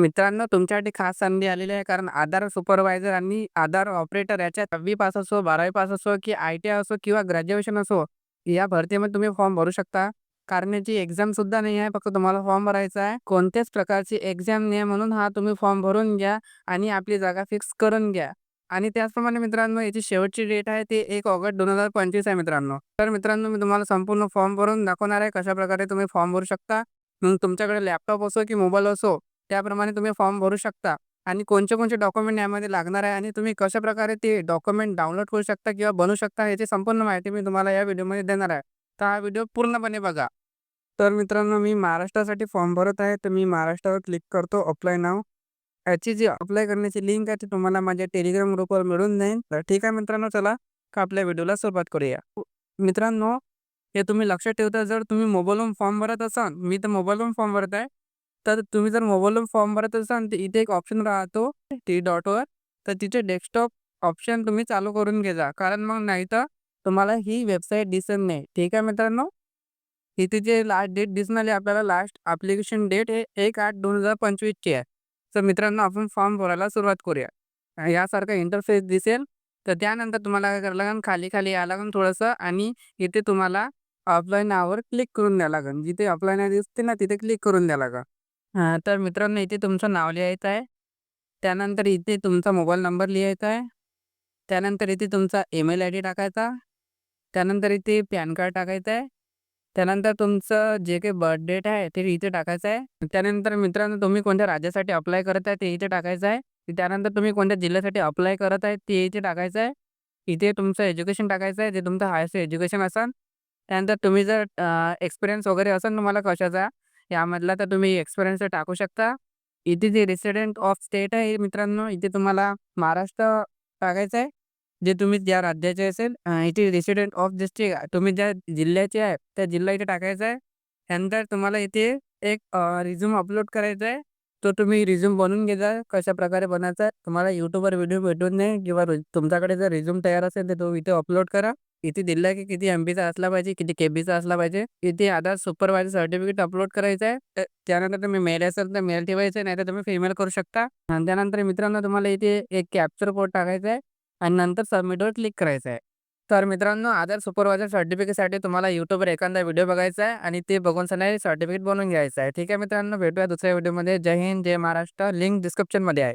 मित्रांनो तुमच्यासाठी खास संधी आलेली आहे. कारण आधार सुपरवायझर आणि आधार ऑपरेटर याच्या दहावी पास असो बारावी पास असो की आय टी आय असो किंवा ग्रॅज्युएशन असो या भरतीमध्ये तुम्ही फॉर्म भरू शकता. कारण याची एक्झाम सुद्धा नाही आहे. फक्त तुम्हाला फॉर्म भरायचा आहे. कोणत्याच प्रकारची एक्झाम नाही आहे म्हणून हा तुम्ही फॉर्म भरून घ्या आणि आपली जागा फिक्स करून घ्या. आणि त्याचप्रमाणे मित्रांनो याची शेवटची डेट आहे ती एक ऑगस्ट दोन हजार पंचवीस आहे मित्रांनो. तर मित्रांनो मी तुम्हाला संपूर्ण फॉर्म भरून दाखवणार आहे कशा प्रकारे तुम्ही फॉर्म भरू शकता. मग तुमच्याकडे लॅपटॉप असो की मोबाईल असो त्याप्रमाणे तुम्ही फॉर्म भरू शकता आणि कोणते कोणते डॉक्युमेंट यामध्ये लागणार आहे आणि तुम्ही कशा प्रकारे ते डॉक्युमेंट डाउनलोड करू शकता किंवा बनवू शकता याची संपूर्ण माहिती मी तुम्हाला या व्हिडिओमध्ये देणार आहे. तर हा व्हिडिओ पूर्णपणे बघा. तर मित्रांनो मी महाराष्ट्रासाठी फॉर्म भरत आहे. तर मी महाराष्ट्रावर क्लिक करतो अप्लाय नाव याची जी अप्लाय करण्याची लिंक आहे ती तुम्हाला माझ्या टेलिग्राम ग्रुपवर मिळून जाईल. तर ठीक आहे मित्रांनो चला का आपल्या व्हिडिओला सुरुवात करूया. मित्रांनो हे तुम्ही लक्षात ठेवता जर तुम्ही मोबाईलवरून फॉर्म भरत असाल मी तर मोबाईलवरून फॉर्म भरत आहे. तर तुम्ही जर मोबाईलवर फॉर्म भरत असाल तर इथे एक ऑप्शन राहतो टी डॉटवर तर तिथे डेस्कटॉप ऑप्शन तुम्ही चालू करून घेजा कारण मग नाही तर तुम्हाला ही वेबसाईट दिसत नाही. ठीक आहे मित्रांनो? इथे जे लास्ट डेट दिसणार आहे आपल्याला लास्ट ॲप्लिकेशन डेट हे एक आठ दोन हजार पंचवीसची आहे. तर मित्रांनो आपण फॉर्म भरायला सुरुवात करूया. यासारखा इंटरफेस दिसेल तर त्यानंतर तुम्हाला काय करावं लागेल? खाली खाली यावं लागेल थोडंसं आणि इथे तुम्हाला ऑफलाईन नावावर क्लिक करून द्यावं लागेल. जिथे ऑफलाईन दिसते ना तिथे क्लिक करून द्यावं लागेल. हां तर मित्रांनो इथे तुमचं नाव लिहायचं आहे. त्यानंतर इथे तुमचा मोबाईल नंबर लिहायचा आहे. त्यानंतर इथे तुमचा ईमेल आय डी टाकायचा. त्यानंतर इथे पॅन कार्ड टाकायचं आहे. त्यानंतर तुमचं जे काही बर्थ डेट आहे ते इथे टाकायचं आहे. त्यानंतर मित्रांनो तुम्ही कोणत्या राज्यासाठी अप्लाय करत आहे ते इथे टाकायचं आहे. त्यानंतर तुम्ही कोणत्या जिल्ह्यासाठी अप्लाय करत आहे ते इथे टाकायचं आहे. इथे तुमचं एज्युकेशन टाकायचं आहे जे तुमचं हायस्ट एज्युकेशन असेल त्यानंतर तुम्ही जर एक्सपिरियन्स वगैरे असेल तुम्हाला कशाचा यामधला तर तुम्ही एक्सपिरियन्स टाकू शकता. इथे जे रेसिडेंट ऑफ स्टेट आहे मित्रांनो इथे तुम्हाला महाराष्ट्र टाकायचं आहे. जे तुम्ही ज्या राज्याचे असेल इथे रेसिडेंट ऑफ डिस्ट्रिक्ट तुम्ही ज्या जिल्ह्याचे आहे त्या जिल्हा इथे टाकायचा आहे. त्यानंतर तुम्हाला इथे एक रिझ्यूम अपलोड करायचा आहे. तो तुम्ही रिझ्यूम बनवून घेजा कशा प्रकारे बनायचा आहे. तुम्हाला यूट्यूबवर व्हिडिओ भेटून नाही किंवा तुमच्याकडे जर रिझ्यूम तयार असेल तर तो इथे अपलोड करा. इथे आहे की किती एम बीचा असला पाहिजे किती के बीचा असला पाहिजे. इथे आधार सुपरवायझर सर्टिफिकेट अपलोड करायचं आहे. त्यानंतर तुम्ही मेल असेल तर मेल ठेवायचं नाही तर तुम्ही फिमेल करू शकता. आणि त्यानंतर मित्रांनो तुम्हाला इथे एक कॅप्चर कोड टाकायचा आहे आणि नंतर सबमिटवर क्लिक करायचं आहे. तर मित्रांनो आधार सुपरवायझर सर्टिफिकेटसाठी तुम्हाला यूट्यूबवर एखादा व्हिडिओ बघायचा आहे आणि ते बघून सणारी सर्टिफिकेट बनवून घ्यायचं आहे. ठीक आहे मित्रांनो भेटूया दुसऱ्या व्हिडिओमध्ये जय हिंद जय महाराष्ट्र. लिंक डिस्क्रिप्शनमध्ये आहे.